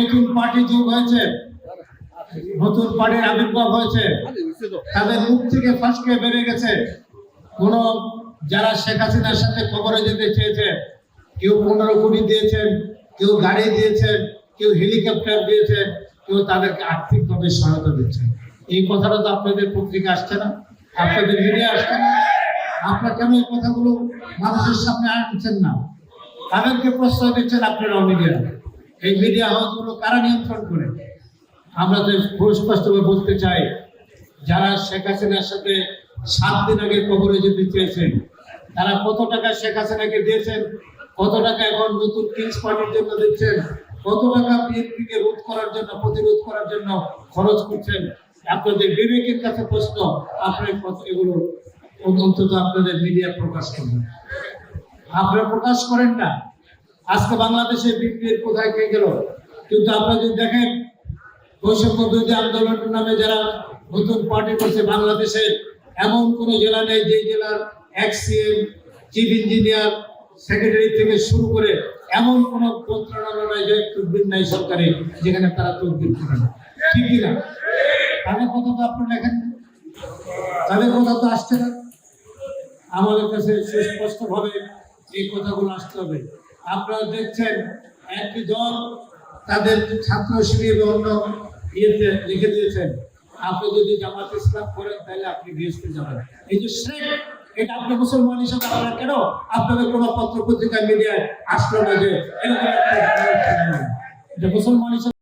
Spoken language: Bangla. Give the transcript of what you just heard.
নতুন পার্টি যোগ হয়েছে, নতুন পার্টির আবির্ভাব হয়েছে, তাদের মুখ থেকে ফসকে বেড়ে গেছে। কোন যারা শেখ হাসিনার সাথে খবরে যেতে চেয়েছে, কেউ পনেরো কোটি দিয়েছেন, কেউ গাড়ি দিয়েছেন, কেউ হেলিকপ্টার দিয়েছেন কেউ তাদেরকে আর্থিকভাবে সহায়তা দিচ্ছেন এই কথাটা তো আপনাদের পত্রিকা আসছে না, আপনাদের মিডিয়া আসছে না। আপনারা কেন এই কথাগুলো মানুষের সামনে আনছেন না? তাদেরকে প্রশ্রয় দিচ্ছেন আপনারা মিডিয়া এই মিডিয়া হাউসগুলো কারা নিয়ন্ত্রণ করে? আমরা তো খুব স্পষ্টভাবে বলতে চাই, যারা শেখ হাসিনার সাথে সাত দিন আগে কবরে যেতে চেয়েছেন তারা কত টাকা শেখ হাসিনাকে দিয়েছেন? কত টাকা এখন নতুন কিংস পার্টির জন্য দিচ্ছেন? কত টাকা বিএনপিকে রোধ করার জন্য, প্রতিরোধ করার জন্য খরচ করছেন? আপনাদের বিবেকের কাছে প্রশ্ন, আপনার এগুলো অন্তত আপনাদের মিডিয়া প্রকাশ করবেন আপনারা প্রকাশ করেন না। আজকে বাংলাদেশে বিপ্লবের কোথায় কে গেল? কিন্তু আপনারা যদি দেখেন, বৈষম্য বিরোধী আন্দোলনের নামে যারা নতুন পার্টি করছে বাংলাদেশে, এমন কোনো জেলা নেই যে জেলার এক্সিএম চিফ ইঞ্জিনিয়ার সেক্রেটারি থেকে শুরু করে এমন কোন মন্ত্রণালয় যে তদবির নাই সরকারি, যেখানে তারা তদবির করে না। ঠিক কিনা? তাদের কথা তো আপনারা লেখেন তাদের কথা তো আসছে না। আমাদের কাছে সুস্পষ্ট ভাবে এই কথাগুলো আসতে হবে। আপনারা দেখছেন একটি দল তাদের ছাত্র শিবির অন্য ইয়েতে লিখে দিয়েছেন, আপনি যদি জামাত ইসলাম করেন, তাহলে আপনি বিএসপি যাবেন এই যে শেখ, এটা আপনি মুসলমান হিসাবে আপনারা কেন আপনাদের কোনো পত্র পত্রিকা মিডিয়ায় আসলো না যে এটা মুসলমান হিসাবে